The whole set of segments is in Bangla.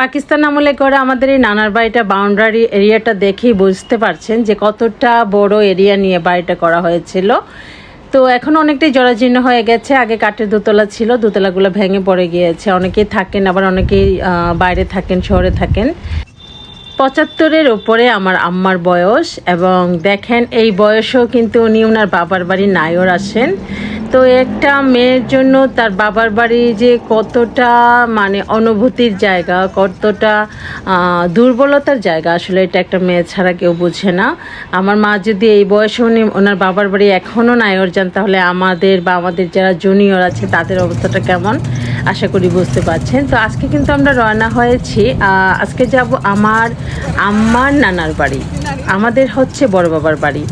পাকিস্তান আমলে করে আমাদের এই নানার বাড়িটা বাউন্ডারি এরিয়াটা দেখেই বুঝতে পারছেন যে কতটা বড় এরিয়া নিয়ে বাড়িটা করা হয়েছিল। তো এখন অনেকটাই জরাজীর্ণ হয়ে গেছে। আগে কাঠের দোতলা ছিল, দোতলাগুলো ভেঙে পড়ে গিয়েছে। অনেকেই থাকেন, আবার অনেকেই বাইরে থাকেন, শহরে থাকেন। পঁচাত্তরের ওপরে আমার আম্মার বয়স এবং দেখেন এই বয়সেও কিন্তু উনি ওনার বাবার বাড়ি নায়র আসেন। তো একটা মেয়ের জন্য তার বাবার বাড়ি যে কতটা মানে অনুভূতির জায়গা, কতটা দুর্বলতার জায়গা, আসলে এটা একটা মেয়ে ছাড়া কেউ বুঝে না। আমার মা যদি এই বয়সে উনি, ওনার বাবার বাড়ি এখনও নায়র যান তাহলে আমাদের বা আমাদের যারা জুনিয়র আছে তাদের অবস্থাটা কেমন? আশা করি বুঝতে পারছেন। তো আজকে কিন্তু আমরা রওনা হয়েছি আজকে যাব আমার আম্মার নানার বাড়ি। আমাদের হচ্ছে বড় বাবার বাড়ি।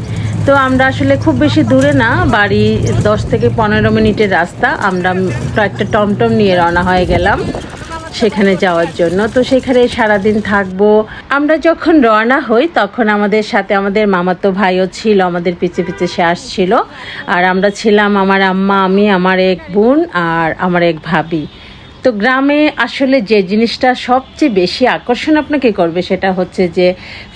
তো আমরা আসলে খুব বেশি দূরে না, বাড়ি দশ থেকে পনেরো মিনিটের রাস্তা। আমরা একটা টমটম নিয়ে রওনা হয়ে গেলাম সেখানে যাওয়ার জন্য। তো সেখানে সারাদিন থাকব। আমরা যখন রওনা হই, তখন আমাদের সাথে আমাদের মামাতো ভাইও ছিল, আমাদের পিছে পিছে সে আসছিল। আর আমরা ছিলাম আমার আম্মা, আমি, আমার এক বোন আর আমার এক ভাবি। তো গ্রামে আসলে যে জিনিসটা সবচেয়ে বেশি আকর্ষণ আপনাকে করবে সেটা হচ্ছে যে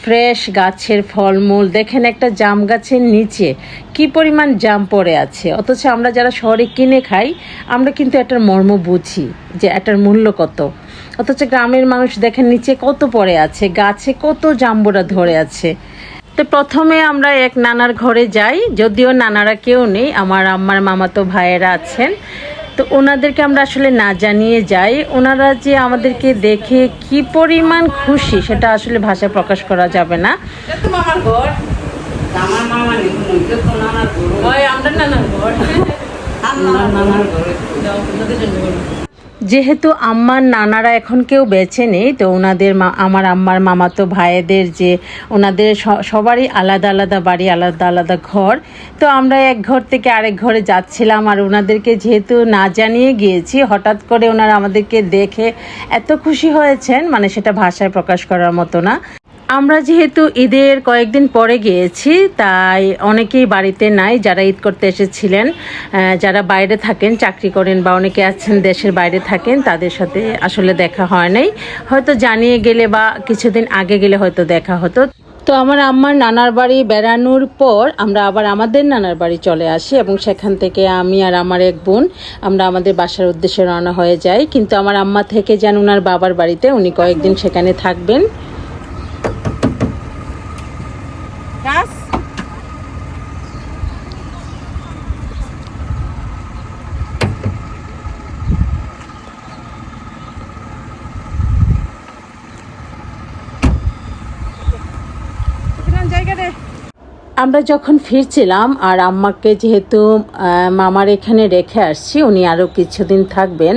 ফ্রেশ গাছের ফলমূল, দেখেন একটা জাম গাছের নিচে কি পরিমাণ জাম পড়ে আছে। অথচ আমরা যারা শহরে কিনে খাই, আমরা কিন্তু এটার মর্ম বুঝি যে এটার মূল্য কত। অথচ গ্রামের মানুষ দেখেন নিচে কত পড়ে আছে, গাছে কত জাম্বুরা ধরে আছে। তো প্রথমে আমরা এক নানার ঘরে যাই, যদিও নানারা কেউ নেই, আমার আম্মার মামাতো ভাইয়েরা আছেন। তো ওনাদেরকে আমরা আসলে না জানিয়ে যাই। ওনারা যে আমাদেরকে দেখে কি পরিমাণ খুশি সেটা আসলে ভাষায় প্রকাশ করা যাবে না। ঘর। আমার নানার নানার ঘর। গরু যেহেতু আম্মার নানারা এখন কেউ বেছে নেই, তো ওনাদের মা আমার আম্মার মামাতো ভাইদের যে ওনাদের সবারই আলাদা আলাদা বাড়ি, আলাদা আলাদা ঘর। তো আমরা এক ঘর থেকে আরেক ঘরে যাচ্ছিলাম আর ওনাদেরকে যেহেতু না জানিয়ে গিয়েছি, হঠাৎ করে ওনারা আমাদেরকে দেখে এত খুশি হয়েছেন মানে সেটা ভাষায় প্রকাশ করার মতো না। আমরা যেহেতু ঈদের কয়েকদিন পরে গিয়েছি, তাই অনেকেই বাড়িতে নাই যারা ঈদ করতে এসেছিলেন। যারা বাইরে থাকেন, চাকরি করেন বা অনেকে আছেন, দেশের বাইরে থাকেন, তাদের সাথে আসলে দেখা হয় নাই। হয়তো জানিয়ে গেলে বা কিছুদিন আগে গেলে হয়তো দেখা হতো। তো আমার আম্মার নানার বাড়ি বেড়ানোর পর আমরা আবার আমাদের নানার বাড়ি চলে আসি এবং সেখান থেকে আমি আর আমার এক বোন আমরা আমাদের বাসার উদ্দেশ্যে রওনা হয়ে যাই। কিন্তু আমার আম্মা থেকে যেন ওনার বাবার বাড়িতে উনি কয়েকদিন সেখানে থাকবেন গাছ আমরা যখন ফিরছিলাম আর আম্মাকে যেহেতু মামার এখানে রেখে আসছি, উনি আরও কিছুদিন থাকবেন।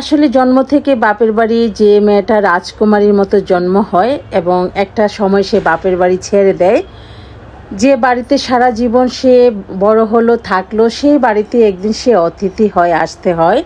আসলে জন্ম থেকে বাপের বাড়ি যে মেয়েটা রাজকুমারীর মতো জন্ম হয় এবং একটা সময় সে বাপের বাড়ি ছেড়ে দেয়। যে বাড়িতে সারা জীবন সে বড় হলো, থাকল, সেই বাড়িতে একদিন সে অতিথি হয় আসতে হয়।